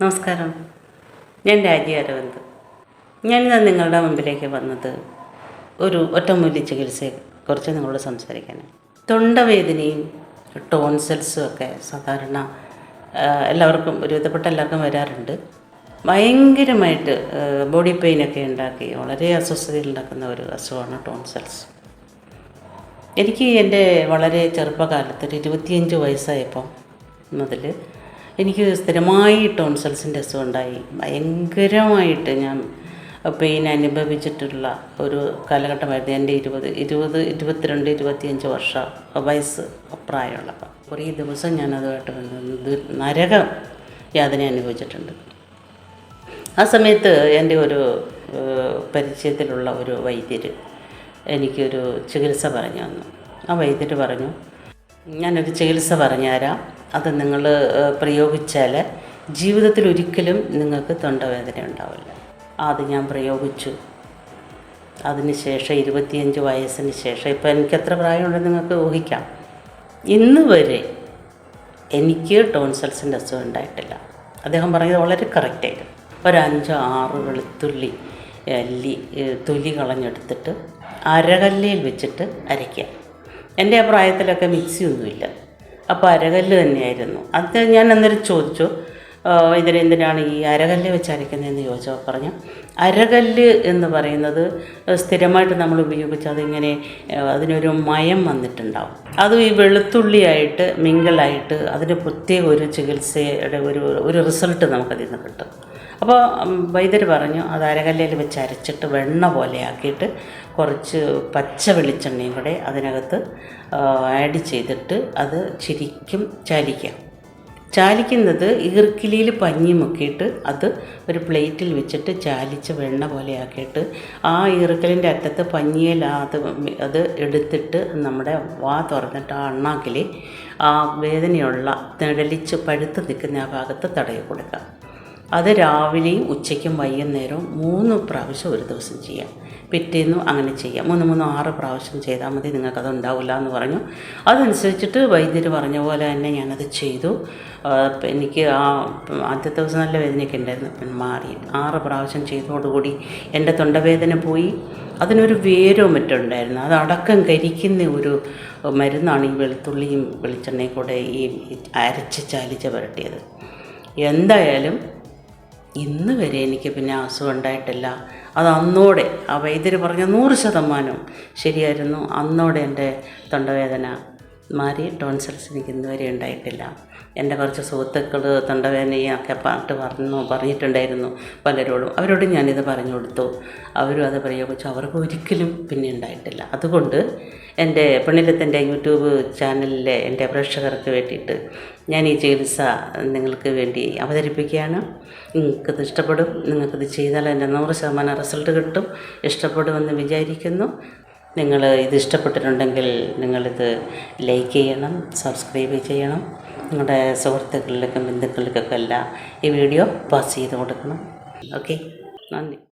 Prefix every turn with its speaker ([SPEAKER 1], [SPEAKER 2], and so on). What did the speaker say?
[SPEAKER 1] നമസ്കാരം. ഞാൻ രാജി അരവിന്ദ്. ഞാനിന്ന് നിങ്ങളുടെ മുമ്പിലേക്ക് വന്നത് ഒരു ഒറ്റമൂലി ചികിത്സയെക്കുറിച്ച് നിങ്ങളോട് സംസാരിക്കാനാണ്. തൊണ്ടവേദനയും ടോൺസെൽസും ഒക്കെ സാധാരണ എല്ലാവർക്കും ഒരുവിധപ്പെട്ട എല്ലാവർക്കും വരാറുണ്ട്. ഭയങ്കരമായിട്ട് ബോഡി പെയിനൊക്കെ ഉണ്ടാക്കി വളരെ അസ്വസ്ഥതയുണ്ടാക്കുന്ന ഒരു അസുഖമാണ് ടോൺസെൽസ് എനിക്ക് എന്റെ വളരെ ചെറുപ്പകാലത്ത് ഒരു ഇരുപത്തിയഞ്ച് വയസ്സായപ്പോൾ മുതൽ എനിക്ക് സ്ഥിരമായി ടോൺസൽസിന്റെ അസുഖം ഉണ്ടായി. ഭയങ്കരമായിട്ട് ഞാൻ പെയിൻ അനുഭവിച്ചിട്ടുള്ള ഒരു കാലഘട്ടമായിരുന്നു എന്റെ ഇരുപത് ഇരുപത് ഇരുപത്തിരണ്ട് ഇരുപത്തിയഞ്ച് വർഷ വയസ്സ് പ്രായമുള്ളപ്പോൾ. കുറേ ദിവസം ഞാൻ അതുമായിട്ട് ബന്ധ- നരകം യാതന അനുഭവിച്ചിട്ടുണ്ട്. ആ സമയത്ത് എന്റെ ഒരു പരിചയത്തിലുള്ള ഒരു വൈദ്യർ എനിക്കൊരു ചികിത്സ പറഞ്ഞു തന്നു. ആ വൈദ്യർ പറഞ്ഞു ഞാനൊരു ചികിത്സ പറഞ്ഞുതരാം. അത് നിങ്ങൾ പ്രയോഗിച്ചാൽ ജീവിതത്തിൽ ഒരിക്കലും നിങ്ങൾക്ക് തൊണ്ടവേദന ഉണ്ടാവില്ല. അത് ഞാൻ പ്രയോഗിച്ചു. അതിന് ശേഷം ഇരുപത്തിയഞ്ച് വയസ്സിന് ശേഷം ഇപ്പോൾ എനിക്ക് എത്ര പ്രായമുണ്ടെന്ന് നിങ്ങൾക്ക് ഊഹിക്കാം. ഇന്ന് വരെ എനിക്ക് ടോൺസൽസിന്റെ അസുഖം ഉണ്ടായിട്ടില്ല. അദ്ദേഹം പറഞ്ഞത് വളരെ കറക്റ്റായിരുന്നു. ഒരു അഞ്ചോ ആറ് വെളുത്തുള്ളി അല്ലി തൊലി കളഞ്ഞെടുത്തിട്ട് അരകല്ലിൽ വെച്ചിട്ട് അരയ്ക്കുക. എന്റെ അഭിപ്രായത്തിലൊക്കെ പ്രായത്തിലൊക്കെ മിക്സി ഒന്നുമില്ല. അപ്പോൾ അരകല്ല് തന്നെയായിരുന്നു. അത് ഞാൻ അന്നേരം ചോദിച്ചു. ഇതിനെന്തിനാണ് ഈ അരകല്ല് വെച്ച് അരയ്ക്കുന്നതെന്ന് ചോദിച്ചപ്പോൾ പറഞ്ഞു അരകല്ല് എന്ന് പറയുന്നത് സ്ഥിരമായിട്ട് നമ്മൾ ഉപയോഗിച്ച് അതിങ്ങനെ അതിനൊരു മയം വന്നിട്ടുണ്ടാവും. അതും ഈ വെളുത്തുള്ളിയായിട്ട് മിങ്കിളായിട്ട് അതിന് പ്രത്യേക ഒരു ചികിത്സയുടെ ഒരു ഒരു റിസൾട്ട് നമുക്കതിൽ നിന്ന് കിട്ടും അപ്പോൾ വൈദ്യർ പറഞ്ഞു അത് അരകല്ലയിൽ വെച്ച് അരച്ചിട്ട് വെണ്ണ പോലെ ആക്കിയിട്ട് കുറച്ച് പച്ച വെളിച്ചെണ്ണയും കൂടെ അതിനകത്ത് ആഡ് ചെയ്തിട്ട് അത് ശരിക്കും ചാലിക്കാം. ചാലിക്കുന്നത് ഈർക്കിലിയിൽ പഞ്ഞി മുക്കിയിട്ട് അത് ഒരു പ്ലേറ്റിൽ വെച്ചിട്ട് ചാലിച്ച് വെണ്ണ പോലെയാക്കിയിട്ട് ആ ഈർക്കലിന്റെ അറ്റത്ത് പഞ്ഞിയിൽ അത് എടുത്തിട്ട് നമ്മുടെ വാ തുറന്നിട്ട് ആ അണ്ണാക്കിൽ ആ വേദനയുള്ള നിഴലിച്ച് പഴുത്ത് നിൽക്കുന്ന ആ ഭാഗത്ത് തടയി കൊടുക്കുക. അത് രാവിലെയും ഉച്ചയ്ക്കും വൈകുന്നേരവും മൂന്ന് പ്രാവശ്യം ഒരു ദിവസം ചെയ്യാം. പിറ്റേന്നും അങ്ങനെ ചെയ്യാം. മൂന്ന് മൂന്ന് ആറ് പ്രാവശ്യം ചെയ്താൽ മതി. നിങ്ങൾക്കത് ഉണ്ടാവില്ല എന്ന് പറഞ്ഞു. അതനുസരിച്ചിട്ട് വൈദ്യർ പറഞ്ഞ പോലെ തന്നെ ഞാനത് ചെയ്തു. എനിക്ക് ആ ആദ്യത്തെ ദിവസം നല്ല വേദനയൊക്കെ ഉണ്ടായിരുന്നു. പിന്നെ മാറി. ആറ് പ്രാവശ്യം ചെയ്തതോടുകൂടി എന്റെ തൊണ്ടവേദന പോയി. അതിനൊരു വേരോ മറ്റുണ്ടായിരുന്നു അത് അടക്കം കരിക്കുന്ന ഒരു മരുന്നാണ് ഈ വെളുത്തുള്ളിയും വെളിച്ചെണ്ണയും കൂടെ ഈ അരച്ച് ചാലിച്ച് പുരട്ടിയത്. എന്തായാലും ഇന്ന് വരെ എനിക്ക് പിന്നെ അസുഖം ഉണ്ടായിട്ടില്ല. അത് അന്നോടെ ആ വൈദ്യർ പറഞ്ഞ നൂറ് ശതമാനം ശരിയായിരുന്നു. അന്നോടെ എന്റെ തൊണ്ടവേദന മാറി ടോൺസൽസ് എനിക്ക് ഇതുവരെ വരെ ഉണ്ടായിട്ടില്ല. എന്റെ കുറച്ച് സുഹൃത്തുക്കൾ തൊണ്ടവേദനയും ഒക്കെ പാട്ട് പറഞ്ഞു പറഞ്ഞിട്ടുണ്ടായിരുന്നു പലരോടും. അവരോടും ഞാനിത് പറഞ്ഞു കൊടുത്തു. അവരും അത് പ്രയോഗിച്ചു. അവർക്ക് ഒരിക്കലും പിന്നെ ഉണ്ടായിട്ടില്ല. അതുകൊണ്ട് എന്റെ പെണ്ണിലത്തിന്റെ യൂട്യൂബ് ചാനലിലെ എന്റെ പ്രേക്ഷകർക്ക് വേണ്ടിയിട്ട് ഞാൻ ഈ ചികിത്സ നിങ്ങൾക്ക് വേണ്ടി അവതരിപ്പിക്കുകയാണ്. നിങ്ങൾക്കത് ഇഷ്ടപ്പെടും. നിങ്ങൾക്കത് ചെയ്താൽ എന്റെ നൂറ് ശതമാനം റിസൾട്ട് കിട്ടും. ഇഷ്ടപ്പെടുമെന്ന് വിചാരിക്കുന്നു. നിങ്ങൾ ഇത് ഇഷ്ടപ്പെട്ടിട്ടുണ്ടെങ്കിൽ നിങ്ങളിത് ലൈക്ക് ചെയ്യണം സബ്സ്ക്രൈബ് ചെയ്യണം. നിങ്ങളുടെ സുഹൃത്തുക്കളിലേക്കും ബന്ധുക്കൾക്കൊക്കെ എല്ലാം ഈ വീഡിയോ പാസ് ചെയ്ത് കൊടുക്കണം. ഓക്കെ? നന്ദി.